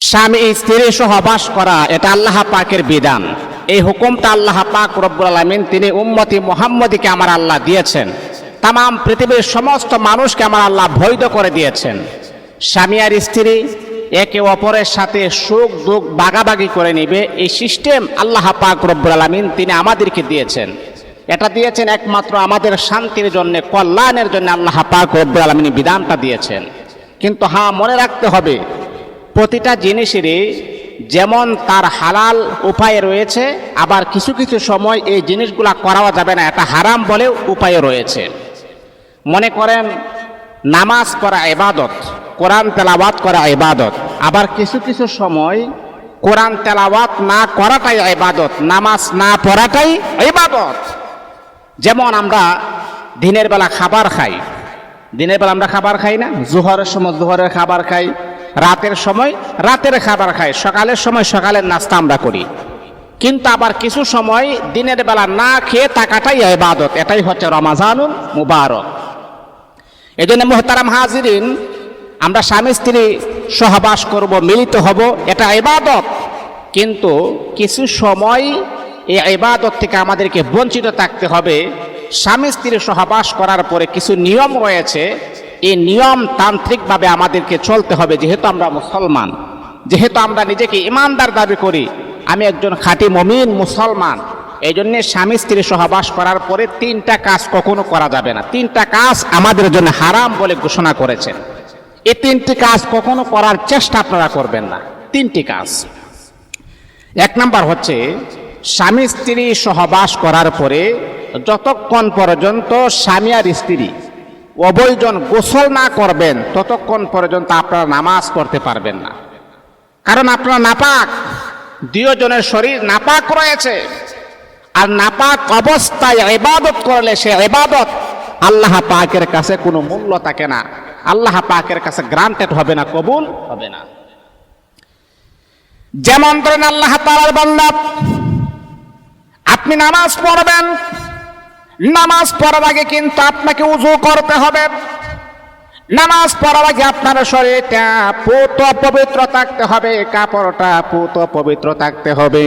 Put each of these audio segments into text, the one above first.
স্বামী, স্ত্রী সহবাস করা, এটা আল্লাহ পাকের বিধান। এই হুকুমটা আল্লাহ পাক রব্বুল আলমিন তিনি উম্মতি মোহাম্মদীকে আমার আল্লাহ দিয়েছেন। তাম পৃথিবীর সমস্ত মানুষকে আমার আল্লাহ বৈধ করে দিয়েছেন। স্বামী আর স্ত্রী একে অপরের সাথে সুখ দুঃখ বাগাবাগি করে নিবে, এই সিস্টেম আল্লাহ পাক রব্বুল আলমিন তিনি আমাদেরকে দিয়েছেন। এটা দিয়েছেন একমাত্র আমাদের শান্তির জন্য, কল্যাণের জন্য আল্লাহ পাক রব্বুল আলমিন বিধানটা দিয়েছেন। কিন্তু হ্যাঁ মনে রাখতে হবে প্রতিটা জিনিসেরই যেমন তার হালাল উপায় রয়েছে, আবার কিছু কিছু সময় এই জিনিসগুলা করাও যাবে না, এটা হারাম বলেও উপায় রয়েছে। মনে করেন, নামাজ পড়া ইবাদত, কোরআন তেলাওয়াত করা ইবাদত, আবার কিছু কিছু সময় কোরআন তেলাওয়াত না করাটাই এবাদত নামাজ না পড়াটাই এবাদত যেমন আমরা দিনের বেলা খাবার খাই, দিনের বেলা আমরা খাবার খাই না, জোহরের সময় জোহরের খাবার খাই রাতের সময়, রাতের খাবার খাই। সকালের সময় সকালের নাস্তা আমরা করি। কিন্তু আবার কিছু সময় দিনের বেলা না খেয়ে থাকাটাই ইবাদত। এটাই হচ্ছে রমাজানুল মুবারক। এই জন্য মোহতারাম হাজিরিন, আমরা স্বামী স্ত্রী সহবাস করব, মিলিত হব, এটা ইবাদত। কিন্তু কিছু সময় এই ইবাদত থেকে আমাদেরকে বঞ্চিত থাকতে হবে। স্বামী স্ত্রী সহবাস করার পরে কিছু নিয়ম রয়েছে এই নিয়ম তান্ত্রিকভাবে আমাদেরকে চলতে হবে, যেহেতু আমরা মুসলমান, যেহেতু আমরা নিজেকে ইমানদার দাবি করি, আমি একজন খাঁটি মমিন মুসলমান এই জন্যে স্বামী স্ত্রী সহবাস করার পরে তিনটা কাজ কখনো করা যাবে না। তিনটা কাজ আমাদের জন্য হারাম বলে ঘোষণা করেছেন। এই তিনটি কাজ কখনো করার চেষ্টা আপনারা করবেন না। তিনটি কাজ। এক নাম্বার হচ্ছে, স্বামী স্ত্রী সহবাস করার পরে যতক্ষণ পর্যন্ত স্বামী আর স্ত্রী অবৈজন গোসল না করবেন, ততক্ষণ পর্যন্ত আপনারা নামাজ পড়তে পারবেন না। কারণ আপনারা নাপাক দুজনের শরীর নাপাক রয়েছে। আর নাপাক অবস্থায় ইবাদত করলে সে ইবাদত আল্লাহ পাকের কাছে কোনো মূল্য থাকে না। আল্লাহ পাকের কাছে গ্রান্টেড হবে না, কবুল হবে না। যেমন ধরেন আল্লাহ তালার বান্দা, আপনি নামাজ পড়বেন নামাজ পড়ার আগে কিন্তু আপনাকে উজু করতে হবে। নামাজ পড়ার আগে আপনার শরীরটা পুত পবিত্র থাকতে হবে, কাপড়টা পুত পবিত্র থাকতে হবে।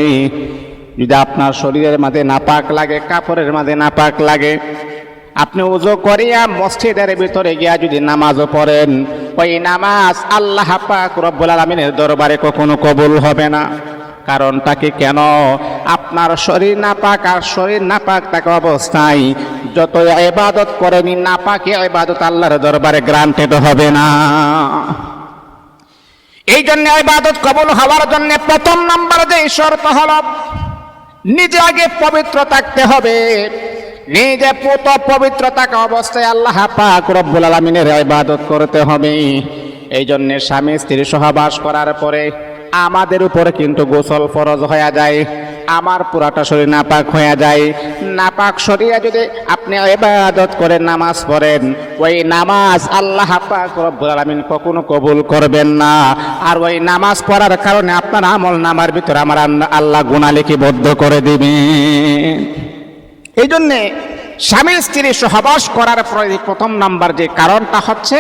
যদি আপনার শরীরের মাঝে নাপাক লাগে, কাপড়ের মাঝে নাপাক লাগে, আপনি উজু করিয়া মসজিদের ভিতরে গিয়া যদি নামাজও পড়েন, ওই নামাজ আল্লাহ পাক রব্বুল আলমিনের দরবারে কখনো কবুল হবে না। কারণটা কি কেন? আপনার শরীর নাপাক আর শরীর নাপাক থাকা অবস্থায়। যত এবাদত করেনি নাপাকে ইবাদত আল্লাহর দরবারে গ্রান্টেড হবে না। এই জন্য ইবাদত কবুল হওয়ার জন্য প্রথম নাম্বার যে শর্ত হল, নিজে আগে পবিত্র থাকতে হবে। নিজে পুত পবিত্র থাকা অবস্থায় আল্লাহ পাক রব্বুল আলমিনের ইবাদত করতে হবে। এই জন্যে স্বামী স্ত্রী সহবাস করার পরে আমাদের উপরে কিন্তু গোসল ফরজ হয়ে যায়। আমার পুরাটা শরীর নাপাক হয়ে যায়। নাপাক শরীরে যদি আপনি এবাদত করে নামাজ পড়েন, ওই নামাজ আল্লাহ পাক রব্বুল আলামিন কখনো কবুল করবেন না। আর ওই নামাজ পড়ার কারণে আপনার আমল নামার ভিতরে আমার আল্লাহ গুণা লিখিবদ্ধ করে দিবেন এই জন্যে স্বামী স্ত্রী সহবাস করার পরে প্রথম নাম্বার যে কারণটা হচ্ছে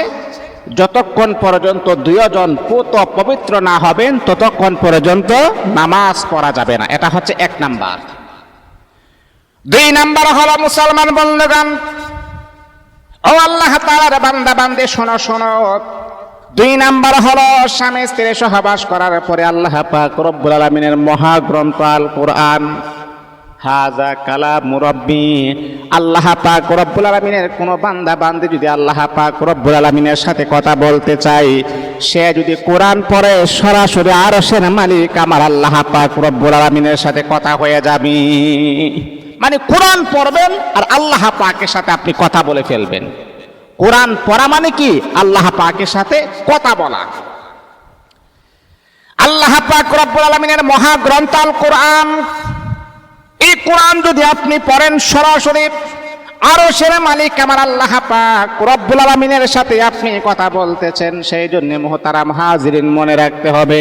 যতক্ষণ পর্যন্ত দুইজন পুত পবিত্র না হবেন, ততক্ষণ পর্যন্ত নামাজ পড়া যাবে না। এটা হচ্ছে এক নাম্বার। দুই নাম্বার হলো মুসলমান বন্ধুগণ, ও আল্লাহ তাআলার বান্দা বান্দে, শোনো শোনো। দুই নাম্বার হলো স্বামী স্ত্রী সহবাস করার পরে আল্লাহ পাক রব্বুল আলামিনের মহাগ্রন্থ আল কোরআন হাজা কালা মুরব্বী। আল্লাহ পাক রব্বুল আলমিনের কোনো বান্দা বান্দি যদি আল্লাহ পাক রব্বুল আলমিনের সাথে কথা বলতে চাই সে যদি কোরআন পড়ে, সরাসরি আরশের মালিক আমার আল্লাহ পাক রব্বুল আলমিনের সাথে কথা হয়ে যাবি। মানে কোরআন পড়বেন আর আল্লাহ পাকের সাথে আপনি কথা বলে ফেলবেন। কোরআন পড়া মানে কি? আল্লাহ পাকের সাথে কথা বলা। আল্লাহ পাক রব্বুল আলমিনের মহাগ্রন্থ আল কোরআন এই কোরআন যদি আপনি পড়েন সরাসরি, আরও সেরা মালিক আমার আল্লাহ পাক রব্বুল আলমিনের সাথে আপনি কথা বলতেছেন সেই জন্য মোহতারাম হাজিরিন মনে রাখতে হবে,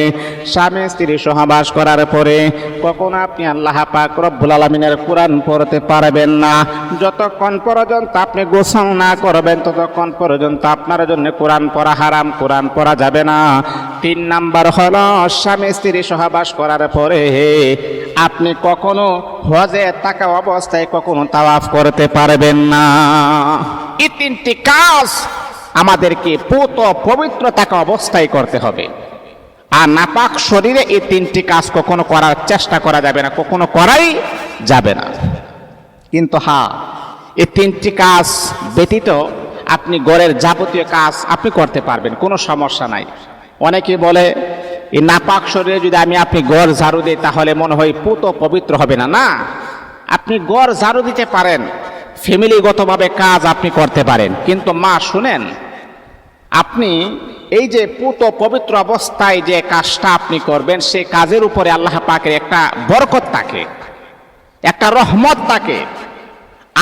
স্বামী স্ত্রী সহবাস করার পরে কখনো আপনি আল্লাহ পাক রব্বুল আলমিনের কোরআন পড়তে পারবেন না। যতক্ষণ পর্যন্ত আপনি গোসল না করবেন, ততক্ষণ পর্যন্ত আপনার জন্য কোরআন পড়া হারাম, কোরআন পড়া যাবে না। তিন নাম্বার হল, স্বামী স্ত্রী সহবাস করার পরে আপনি কখনো হজে থাকা অবস্থায় কখনো তাওয়াফ করতে পারবেন না। এই তিনটি কাজ আমাদেরকে পুত পবিত্র থাকা অবস্থায় করতে হবে। আর নাপাক শরীরে এই তিনটি কাজ কখনো করার চেষ্টা করা যাবে না, কখনো করাই যাবে না। কিন্তু হ্যাঁ এই তিনটি কাজ ব্যতীত আপনি গড়ের যাবতীয় কাজ আপনি করতে পারবেন, কোনো সমস্যা নাই। অনেকে বলে, এই নাপাক শরীরে যদি আমি আপনি গড় ঝাড়ু দিই, তাহলে মনে হয় পুত পবিত্র হবে না। না, আপনি গড় ঝাড়ু দিতে পারেন, ফ্যামিলিগতভাবে কাজ আপনি করতে পারেন। কিন্তু মা, শুনেন, আপনি এই যে পুত পবিত্র অবস্থায় যে কাজটা আপনি করবেন সেই কাজের উপরে আল্লাহ পাকের একটা বরকত থাকে, একটা রহমত থাকে।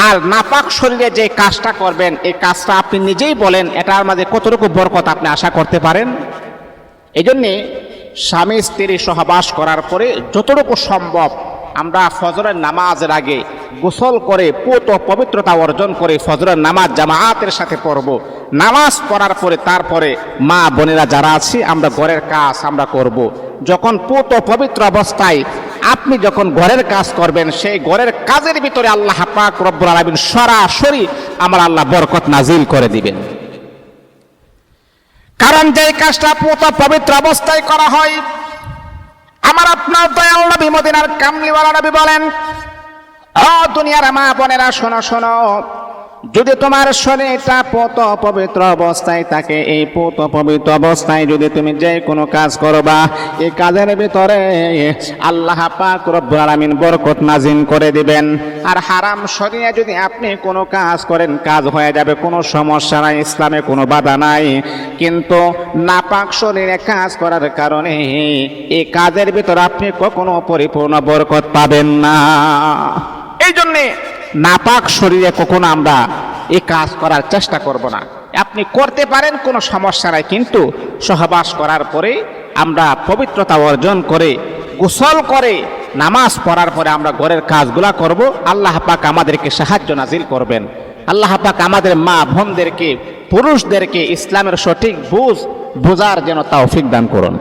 আর নাপাক শরীরে যে কাজটা করবেন, এই কাজটা আপনি নিজেই বলেন, এটার মাঝে কতটুকু বরকত আপনি আশা করতে পারেন? এই জন্যে স্বামী স্ত্রী সহবাস করার পরে যতটুকু সম্ভব আমরা ফজরের নামাজের আগে গোসল করে পুত পবিত্রতা অর্জন করে ফজরের নামাজ জামায়াতের সাথে পড়ব নামাজ পড়ার পরে তারপরে মা বোনেরা যারা আছে, আমরা ঘরের কাজ আমরা করব। যখন পুত পবিত্র অবস্থায় আপনি যখন ঘরের কাজ করবেন, সেই ঘরের কাজের ভিতরে আল্লাহ পাক রব্বুল আলমিন সরাসরি আমার আল্লাহ বরকত নাজিল করে দিবেন কারণ যে কাজটা পুত পবিত্র অবস্থায় করা হয়, আমার আপনার দয়াল নবী, মদিনার কামলিওয়ালা নবী বলেন, ও দুনিয়ার মা বোনেরা, শোনো শোনো যদি তোমার শরীরটা পত পবিত্র অবস্থায় থাকে, এই পত পবিত্র অবস্থায় যদি তুমি যে কোনো কাজ করবা, এই কাজের ভিতরে আল্লাহ পাক রব্বুল আলামিন বরকত নাজিম করে দিবেন। আর হারাম শরীরে যদি আপনি কোনো কাজ করেন, কাজ হয়ে যাবে, কোনো সমস্যা নাই, ইসলামে কোনো বাধা নাই। কিন্তু নাপাক শরীরে কাজ করার কারণে এই কাজের ভিতর আপনি কখনো পরিপূর্ণ বরকত পাবেন না। এই জন্যে নাপাক শরীরে কখনো আমরা এই কাজ করার চেষ্টা করব না। আপনি করতে পারেন, কোনো সমস্যা নাই, কিন্তু সহবাস করার পরে আমরা পবিত্রতা অর্জন করে, গোসল করে, নামাজ পড়ার পরে আমরা ঘরের কাজগুলা করব। আল্লাহ পাক আমাদেরকে সাহায্য নাজিল করবেন। আল্লাহ পাক আমাদের মা বোনদেরকে, পুরুষদেরকে ইসলামের সঠিক বুঝ, বোঝার যেন তৌফিক দান করুন।